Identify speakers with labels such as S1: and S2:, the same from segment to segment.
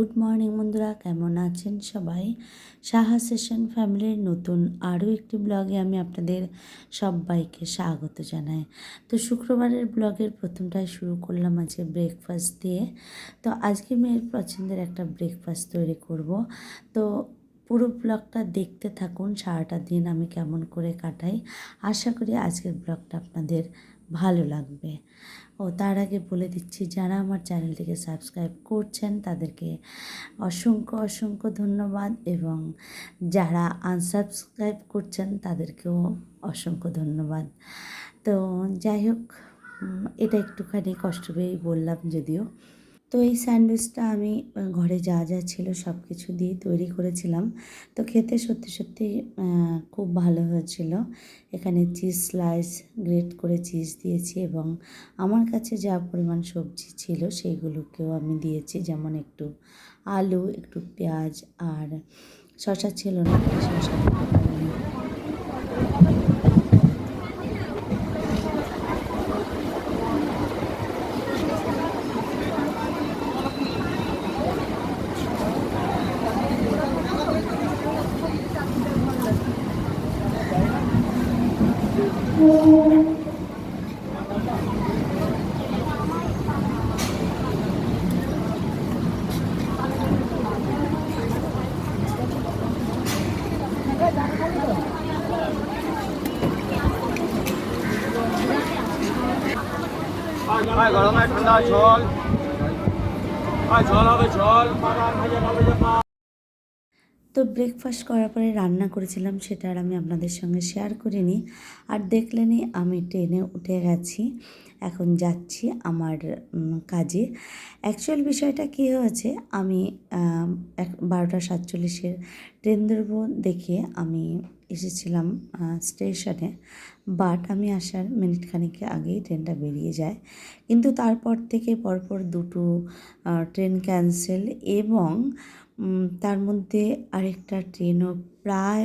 S1: Good morning বন্ধুরা, কেমন আছেন সবাই? সাহা সেশন ফ্যামিলির নতুন আরও একটি ব্লগে আমি আপনাদের সবাইকে স্বাগত জানাই। তো শুক্রবারের ব্লগের প্রথমটাই শুরু করলাম আজকে ব্রেকফাস্ট দিয়ে। তো আজকে মেয়ের পছন্দের একটা ব্রেকফাস্ট তৈরি করব। তো পুরো ব্লগটা দেখতে থাকুন, সারাটা দিন আমি কেমন করে কাটাই। আশা করি আজকের ব্লগটা আপনাদের ভালো লাগবে। ও, তার আগে বলে দিচ্ছি, যারা আমার চ্যানেলটিকে সাবস্ক্রাইব করছেন, তাদেরকে অসংখ্য অসংখ্য ধন্যবাদ এবং যারা আনসাবস্ক্রাইব করছেন, তাদেরকেও অসংখ্য ধন্যবাদ। তো যাই হোক এটা একটুখানি কষ্ট পেয়েই বললাম যদিও। তো এই স্যান্ডউইচটা আমি ঘরে যা যা ছিল সব কিছু দিয়ে তৈরি করেছিলাম। তো খেতে সত্যি সত্যি খুব ভালো হয়েছিল। এখানে চিজ স্লাইস, গ্রেট করে চিজ দিয়েছি এবং আমার কাছে যা পরিমাণ সবজি ছিল সেইগুলোকেও আমি দিয়েছি। যেমন একটু আলু, একটু পেঁয়াজ আর শশা ছিল না শশা
S2: গরমে ঠান্ডা জল। আর জল হবে জল।
S1: তো ব্রেকফাস্ট করার পরে রান্না করেছিলাম, সেটা আর আমি আপনাদের সঙ্গে শেয়ার করিনি। আর দেখলেনই আমি ট্রেনে উঠে গেছি, এখন যাচ্ছি আমার কাজে। অ্যাকচুয়াল বিষয়টা কী হয়েছে, আমি এক, বারোটা সাতচল্লিশের ট্রেন ধরবো দেখে আমি এসেছিলাম স্টেশনে। বাট আমি আসার মিনিট খানিক আগেই ট্রেনটা বেরিয়ে যায়। কিন্তু তারপর থেকে পরপর দুটো ট্রেন ক্যান্সেল এবং তার মধ্যে আরেকটা ট্রেনও প্রায়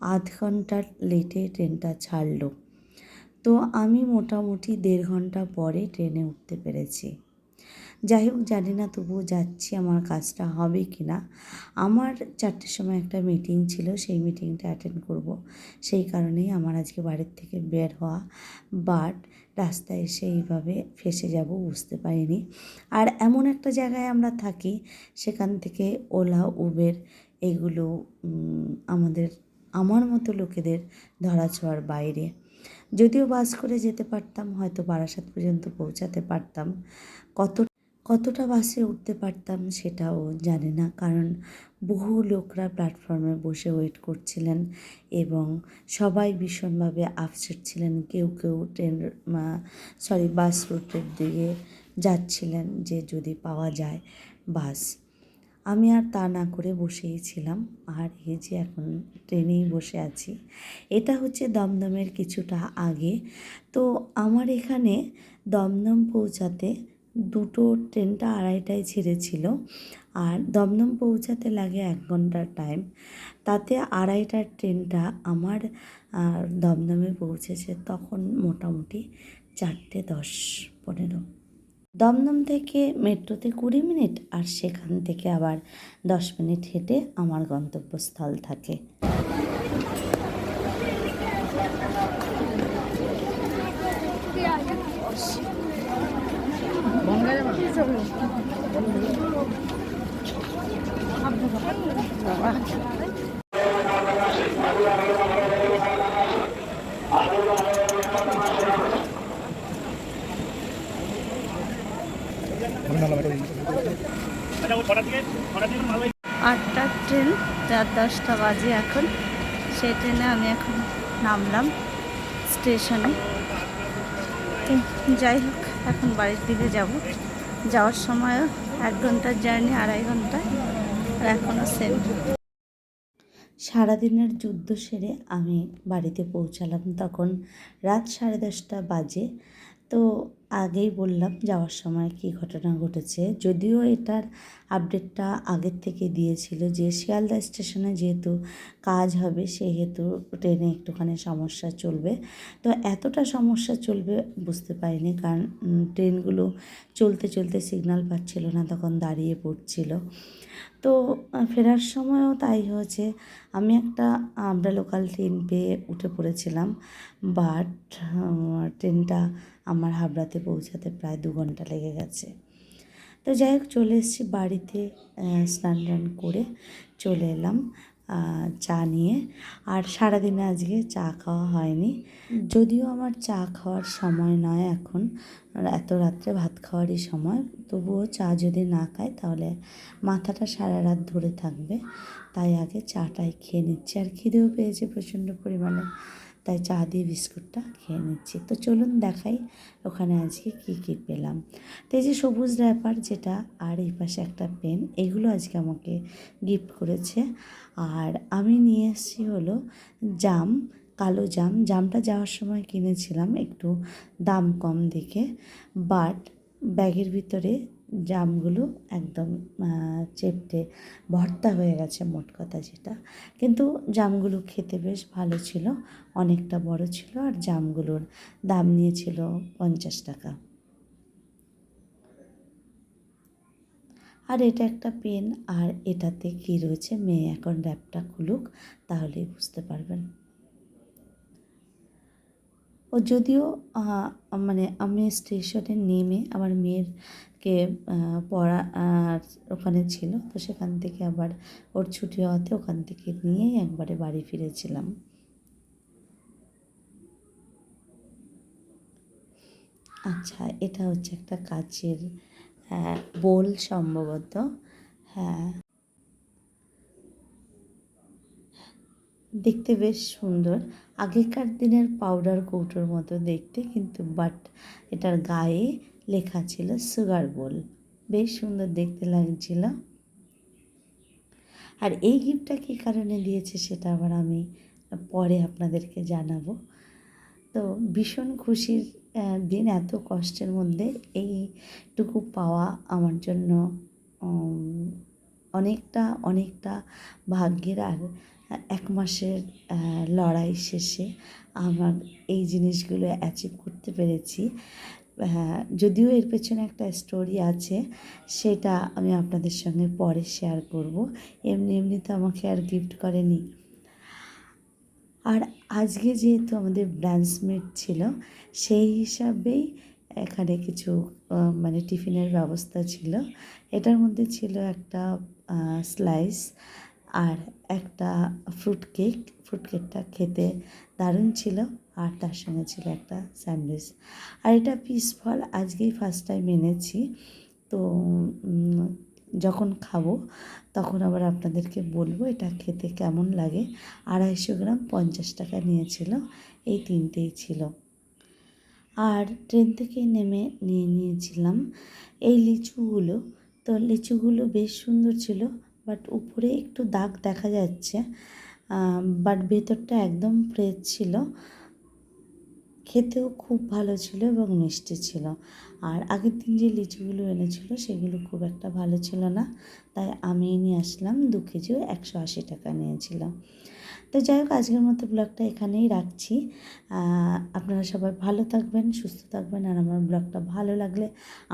S1: আধ ঘণ্টা লেটে ট্রেনটা ছাড়লো। তো আমি মোটামুটি দেড় ঘণ্টা পরে ট্রেনে উঠতে পেরেছি। যাই হোক জানি না তবুও যাচ্ছি আমার কাজটা হবে কি না। আমার চারটের সময় একটা মিটিং ছিল, সেই মিটিংটা অ্যাটেন্ড করব। সেই কারণেই আমার আজকে বাড়ির থেকে বের হওয়া। বাট রাস্তায় এসে এইভাবে ফেসে যাব বুঝতে পারিনি। আর এমন একটা জায়গায় আমরা থাকি, সেখান থেকে ওলা উবের এগুলো আমাদের, আমার মতো লোকেদের ধরা ধরাছোঁয়ার বাইরে। যদিও বাস করে যেতে পারতাম, হয়তো বারাসাত পর্যন্ত পৌঁছাতে পারতাম। কত কতটা বাসে উঠতে পারতাম সেটাও জানি না। কারণ বহু লোকরা প্ল্যাটফর্মে বসে ওয়েট করছিলেন এবং সবাই ভীষণভাবে আপসেট ছিলেন। কেউ কেউ ট্রেন সরি বাস রুটের দিকে যাচ্ছিলেন যে যদি পাওয়া যায় বাস আমি আর তা না করে বসেই ছিলাম। আর এই যে এখন ট্রেনেই বসে আছি, এটা হচ্ছে দমদমের কিছুটা আগে। তো আমার এখানে দমদম পৌঁছাতে দুটো ট্রেনটা আড়াইটায় ছেড়েছিল আর দমদম পৌঁছাতে লাগে এক ঘণ্টার টাইম তাতে আড়াইটার ট্রেনটা আমার দমদমে পৌঁছেছে তখন মোটামুটি চারটে দশ পনেরো। দমদম থেকে মেট্রোতে কুড়ি মিনিট আর সেখান থেকে আবার দশ মিনিট হেঁটে আমার গন্তব্যস্থল থাকে। আটটার ট্রেন রাত দশটা বাজে এখন। সেই ট্রেনে আমি এখন নামলাম স্টেশনে। যাই হোক। এখন বাড়ির দিকে যাব। যাওয়ার সময়ও এক ঘণ্টার জার্নি, আড়াই ঘণ্টা, আর এখনও সেম সারাদিনের যুদ্ধ সেরে আমি বাড়িতে পৌঁছালাম তখন রাত সাড়ে দশটা বাজে। তো আগেই বললাম যাওয়ার সময় কী ঘটনা ঘটেছে। যদিও এটার আপডেটটা আগের থেকে দিয়েছিল যে শিয়ালদা স্টেশনে যেহেতু কাজ হবে সেহেতু ট্রেনে একটুখানি সমস্যা চলবে। তো এতটা সমস্যা চলবে বুঝতে পারিনি কারণ ট্রেনগুলো চলতে চলতে সিগন্যাল পাচ্ছিল না, তখন দাঁড়িয়ে পড়ছিল। তো ফেরার সময়ও তাই হয়েছে। আমি একটা, আমরা লোকাল ট্রেন পেয়ে উঠে পড়েছিলাম, বাট ট্রেনটা আমার হাবড়াতে পৌঁছাতে প্রায় দু ঘণ্টা লেগে গেছে। তো যাই হোক চলে এসেছি বাড়িতে স্নান টান করে চলে এলাম চা নিয়ে। আর সারাদিনে আজকে চা খাওয়া হয়নি। যদিও আমার চা খাওয়ার সময় নয় এখন এত রাত্রে ভাত খাওয়ারই সময়। তবুও চা যদি না খাই তাহলে মাথাটা সারা রাত ধরে থাকবে। তাই আগে চাটাই খেয়ে নিচ্ছি। আর খিদেও পেয়েছে প্রচণ্ড পরিমাণে। তাই চা দিয়ে বিস্কুটটা খেয়ে নিচ্ছি। তো চলুন দেখাই ওখানে আজকে কী কী পেলাম। তো এই যে সবুজ র্যাপার যেটা আর এই পাশে একটা পেন এগুলো আজকে আমাকে গিফট করেছে। আর আমি নিয়ে এসেছি হলো জাম, কালো জাম। জামটা যাওয়ার সময় কিনেছিলাম একটু দাম কম দেখে বাট ব্যাগের ভিতরে জামগুলো একদম চেপটে ভর্তা হয়ে গেছে মোট কথা যেটা। কিন্তু জামগুলো খেতে বেশ ভালো ছিল, অনেকটা বড় ছিল আর জামগুলোর দাম নিয়েছিল পঞ্চাশ টাকা। আর এটা একটা পেন, আর এটাতে কী রয়েছে মেয়ে এখন র্যাপটা খুলুক, তাহলেই বুঝতে পারবেন। ও যদিও মানে আমি স্টেশনে নেমে আমার মেয়েরকে পড়া ওখানে ছিল। তো সেখান থেকে আবার ওর ছুটি হওয়াতে ওখান থেকে নিয়েই একবারে বাড়ি ফিরেছিলাম। আচ্ছা এটা হচ্ছে একটা কাচের আহ, বোল সম্ভবত। হ্যাঁ। দেখতে বেশ সুন্দর। আগেকার দিনের পাউডার কৌটোর মতো দেখতে কিন্তু বাট এটার গায়ে লেখা ছিল সুগার বোল বেশ সুন্দর দেখতে লাগছিল। আর এই গিফটটা কী কারণে দিয়েছে সেটা আবার আমি পরে আপনাদেরকে জানাব। তো ভীষণ খুশির দিন এত কষ্টের মধ্যে এইটুকু পাওয়া আমার জন্য অনেকটা অনেকটা ভাগ্যের আর এক মাসের লড়াই শেষে আমার এই জিনিসগুলো অ্যাচিভ করতে পেরেছি। যদিও এর পেছনে একটা স্টোরি আছে, সেটা আমি আপনাদের সঙ্গে পরে শেয়ার করব। এমনি এমনি তো আমাকে আর গিফট করেনি। আর আজকে যেহেতু আমাদের ব্রাঞ্চ মিট ছিল, সেই হিসাবেই এখানে কিছু মানে টিফিনের ব্যবস্থা ছিল। এটার মধ্যে ছিল একটা স্লাইস আর একটা ফ্রুট কেক ফ্রুট কেকটা খেতে দারুণ ছিল আর তার সঙ্গে ছিল একটা স্যান্ডউইচ আর এটা পিস ফল আজকেই ফার্স্ট টাইম এনেছি। তো যখন খাব তখন আবার আপনাদেরকে বলব এটা খেতে কেমন লাগে। আড়াইশো গ্রাম পঞ্চাশ টাকা নিয়েছিল, এই তিনটেই ছিল। আর ট্রেন থেকে নেমে নিয়ে নিয়েছিলাম এই লিচুগুলো। তো লিচুগুলো বেশ সুন্দর ছিল বাট উপরে একটু দাগ দেখা যাচ্ছে বাট ভেতরটা একদম ফ্রেশ ছিল। খেতেও খুব ভালো ছিল এবং মিষ্টি ছিল। আর আগের দিন যে লিচুগুলো এনেছিল সেগুলো খুব একটা ভালো ছিল না, তাই আমি নিয়ে আসলাম দু কেজিও একশো আশি টাকা নিয়েছিলাম। তো যাই হোক, আজকের মতো ব্লগটা এখানেই রাখছি। আপনারা সবাই ভালো থাকবেন, সুস্থ থাকবেন, আর আমার ব্লগটা ভালো লাগলে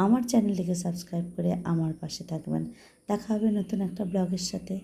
S1: আমার চ্যানেলটিকে সাবস্ক্রাইব করে আমার পাশে থাকবেন। দেখা হবে নতুন একটা ব্লগের সাথে।